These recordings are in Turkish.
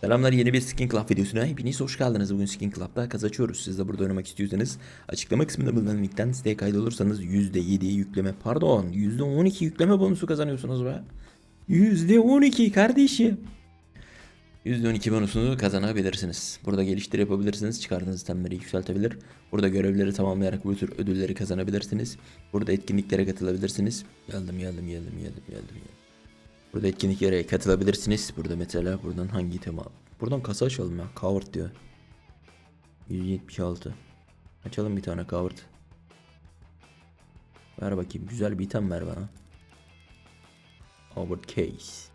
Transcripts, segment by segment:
Selamlar yeni bir Skin Club videosuna hepiniz hoş geldiniz. Bugün Skin Club'da kaz açıyoruz. Siz de burada oynamak istiyorsanız açıklama kısmında bulunan linkten siteye kaydolursanız %7 yükleme pardon %12 yükleme bonusu kazanıyorsunuz be. %12 kardeşim. %12 bonusunu kazanabilirsiniz. Burada geliştir yapabilirsiniz. Çıkardığınız itemleri yükseltebilir. Burada görevleri tamamlayarak bu tür ödülleri kazanabilirsiniz. Burada etkinliklere katılabilirsiniz. Geldim geldim geldim geldim geldim. geldim. Burada etkinliklere katılabilirsiniz. Burada mesela buradan hangi tema? Buradan kasa açalım ya. Coward diyor. 176. Açalım bir tane Coward. Ver bakayım. Güzel bir item ver bana. Coward Case.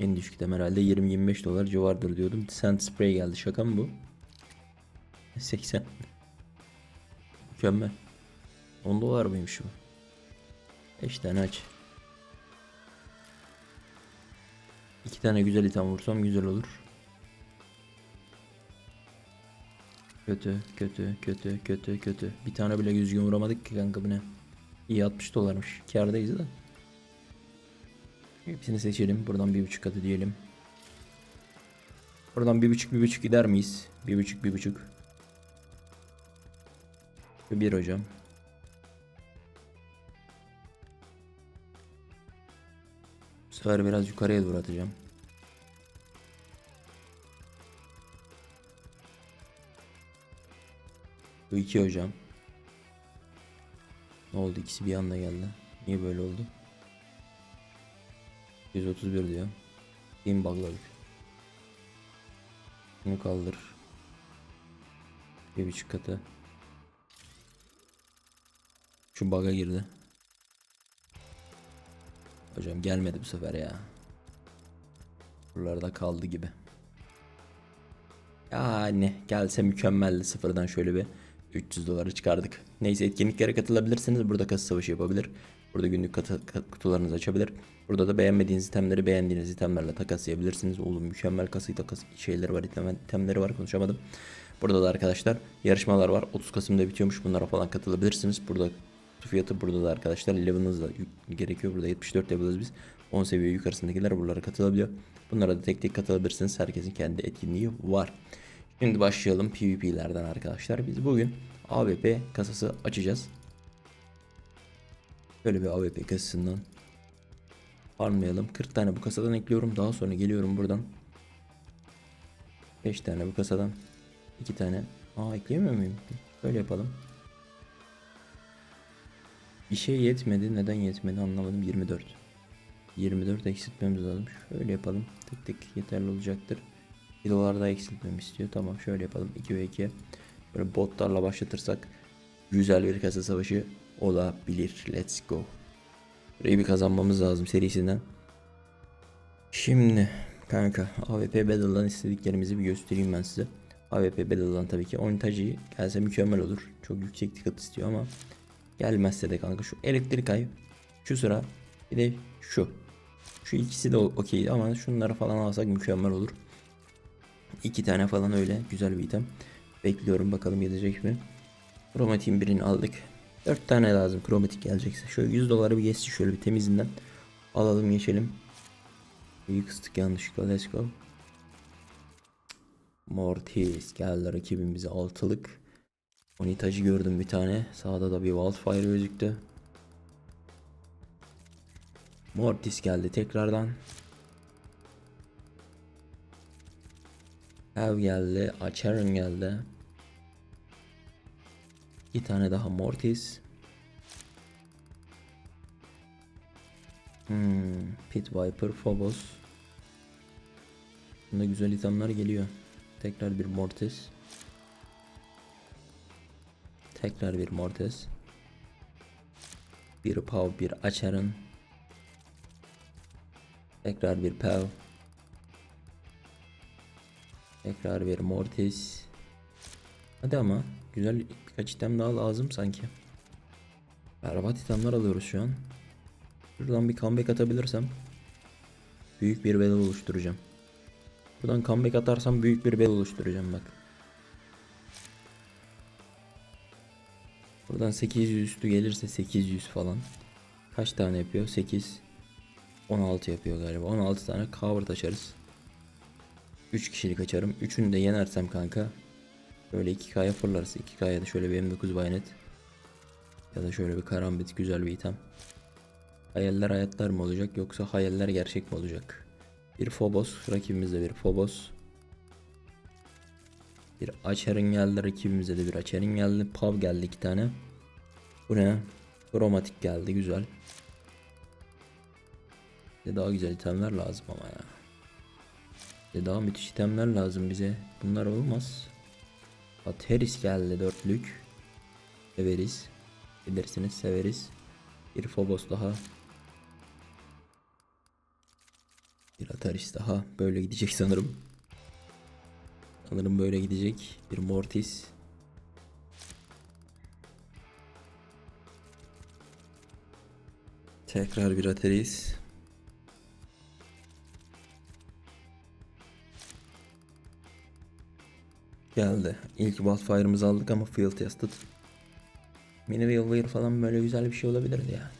En düşük item herhalde 20-25 dolar civardır diyordum. Sand Spray geldi. Şaka mı bu? 80. Mükemmel. 10 dolar mıymış bu? 5 tane aç. İki tane güzel item vursam güzel olur. Kötü, kötü, kötü, kötü, kötü. Bir tane bile düzgün vuramadık ki kanka bu ne? İyi 60 dolarmış. Kârdayız da. Hepsini seçelim. Buradan bir buçuk katı diyelim. Buradan bir buçuk bir buçuk gider miyiz? Bir buçuk bir buçuk. Bir hocam. Sefer biraz yukarıya doğru atacağım. Bu iki hocam. Ne oldu ikisi bir anda geldi. Niye böyle oldu? 131 diyor. Bin bugladık. Bunu kaldır. Bir buçuk katı. Şu bug'a girdi. Hocam gelmedi bu sefer ya. Buralarda kaldı gibi. Yani gelse mükemmeldi sıfırdan şöyle bir 300 doları çıkardık. Neyse etkinliklere katılabilirsiniz. Burada kasa savaşı yapabilir. Burada günlük kutularınızı açabilir. Burada da beğenmediğiniz itemleri beğendiğiniz itemlerle takaslayabilirsiniz. Oğlum mükemmel kası takas şeyleri var, item- itemleri var konuşamadım. Burada da arkadaşlar yarışmalar var. 30 Kasım'da bitiyormuş. Bunlara falan katılabilirsiniz. Burada fiyatı burada da arkadaşlar level'ınız da gerekiyor. Burada 74 level'ız biz. 10 seviye yukarısındakiler buralara katılabiliyor. Bunlara da tek tek katılabilirsiniz. Herkesin kendi etkinliği var. Şimdi başlayalım PvP'lerden arkadaşlar. Biz bugün AWP kasası açacağız. Böyle bir AWP kasasından farmlayalım. 40 tane bu kasadan ekliyorum. Daha sonra geliyorum buradan. 5 tane bu kasadan. 2 tane. Aa ekleyemiyor muyum? Böyle yapalım. Bir şey yetmedi. Neden yetmedi anlamadım. 24. 24 eksiltmemiz lazım. Şöyle yapalım. Tek tek yeterli olacaktır. Bir dolar daha eksiltmemi istiyor. Tamam şöyle yapalım. 2 ve 2. Böyle botlarla başlatırsak güzel bir kasa savaşı olabilir. Let's go. Burayı bir kazanmamız lazım serisinden. Şimdi kanka AWP Battle'dan istediklerimizi bir göstereyim ben size. AWP Battle'dan tabii ki Onitaji gelse mükemmel olur. Çok yüksek dikkat istiyor ama gelmezse de kanka şu elektrik ay şu sıra bir de şu. Şu ikisi de okey ama şunları falan alsak mükemmel olur. İki tane falan öyle güzel bir item. Bekliyorum bakalım gelecek mi? Kromatin birini aldık. 4 tane lazım kromatik gelecekse. Şöyle 100 doları bir geçsin şöyle bir temizinden. Alalım geçelim. İyi kıstık yanlışlıkla let's go. Mortis geldi rakibimize altılık. Onitacı gördüm bir tane. Sağda da bir wildfire gözüktü. Mortis geldi tekrardan. Ev geldi. Acheron geldi. Bir tane daha Mortis. Hmm, Pit Viper, Phobos. Bunda güzel itemler geliyor. Tekrar bir Mortis. Tekrar bir Mortis. Bir Pav, bir Acheron. Tekrar bir Pav. Tekrar bir Mortis. Hadi ama güzel birkaç item daha lazım sanki. Berbat itemler alıyoruz şu an. Şuradan bir comeback atabilirsem büyük bir battle oluşturacağım. Buradan comeback atarsam büyük bir battle oluşturacağım bak. Buradan 800 üstü gelirse 800 falan. Kaç tane yapıyor? 8 16 yapıyor galiba. 16 tane cover açarız. 3 kişilik açarım. Üçünü de yenersem kanka. Böyle 2K'ya fırlarız. 2K'ya da şöyle bir M9 bayonet. Ya da şöyle bir karambit güzel bir item. Hayaller hayatlar mı olacak yoksa hayaller gerçek mi olacak? Bir Phobos rakibimizde bir Phobos. Bir Açarın geldi rakibimize de bir Açarın geldi. Pav geldi iki tane. Bu ne? Kromatik geldi güzel. Bize daha güzel itemler lazım ama ya. Bize daha müthiş itemler lazım bize. Bunlar olmaz. Ateris geldi dörtlük. Severiz. Bilirsiniz severiz. Bir Phobos daha. Bir Ataris daha. Böyle gidecek sanırım. Sanırım böyle gidecek. Bir Mortis. Tekrar bir Ataris. Geldi. İlk Wildfire'ımızı aldık ama Field Tested. Mini Wildfire falan böyle güzel bir şey olabilirdi ya.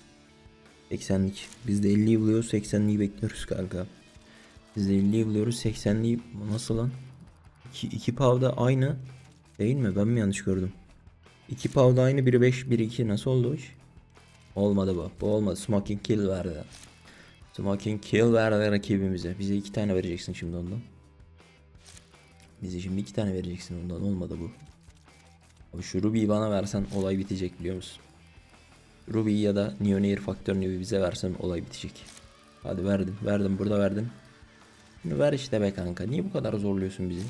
80'lik. Biz de 50'yi buluyoruz 80'liyi bekliyoruz kanka. Biz de 50'yi buluyoruz 80'liyi nasıl lan? 2, iki pavda aynı değil mi? Ben mi yanlış gördüm? 2 pavda aynı biri 5 biri 2 nasıl oldu iş? Olmadı bu. Bu olmadı. Smoking kill verdi. Smoking kill verdi rakibimize. Bize iki tane vereceksin şimdi ondan. Bize şimdi iki tane vereceksin ondan. Olmadı bu. Abi şu Ruby'yi bana versen olay bitecek biliyor musun? Ruby ya da Neonair faktörünü bize versen olay bitecek. Hadi verdim. Verdim. Burada verdim. Bunu ver işte be kanka. Niye bu kadar zorluyorsun bizi?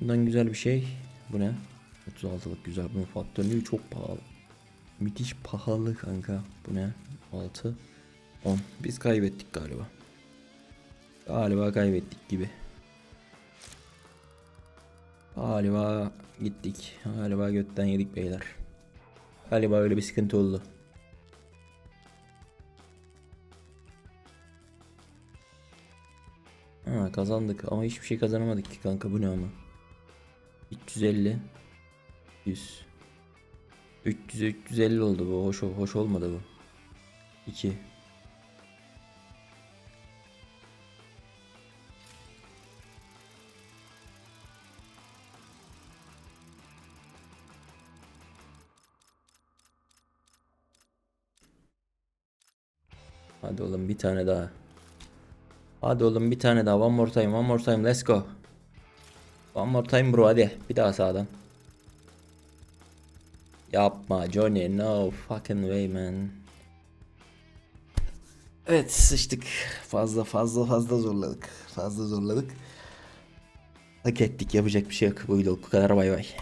Bundan güzel bir şey. Bu ne? 36'lık güzel. Bunun faktörlüğü çok pahalı. Müthiş pahalı kanka. Bu ne? 6 10. Biz kaybettik galiba. Galiba kaybettik gibi. Galiba gittik. Galiba götten yedik beyler. Galiba öyle bir sıkıntı oldu. Ha kazandık ama hiçbir şey kazanamadık ki kanka bu ne ama. 350 100 300 350 oldu bu hoş hoş olmadı bu. 2 Hadi oğlum bir tane daha. Hadi oğlum bir tane daha. One more time, one more time. Let's go. One more time bro hadi. Bir daha sağdan. Yapma Johnny. No fucking way man. Evet sıçtık. Fazla fazla fazla zorladık. Fazla zorladık. Hak ettik yapacak bir şey yok. Buydu bu kadar bay bay.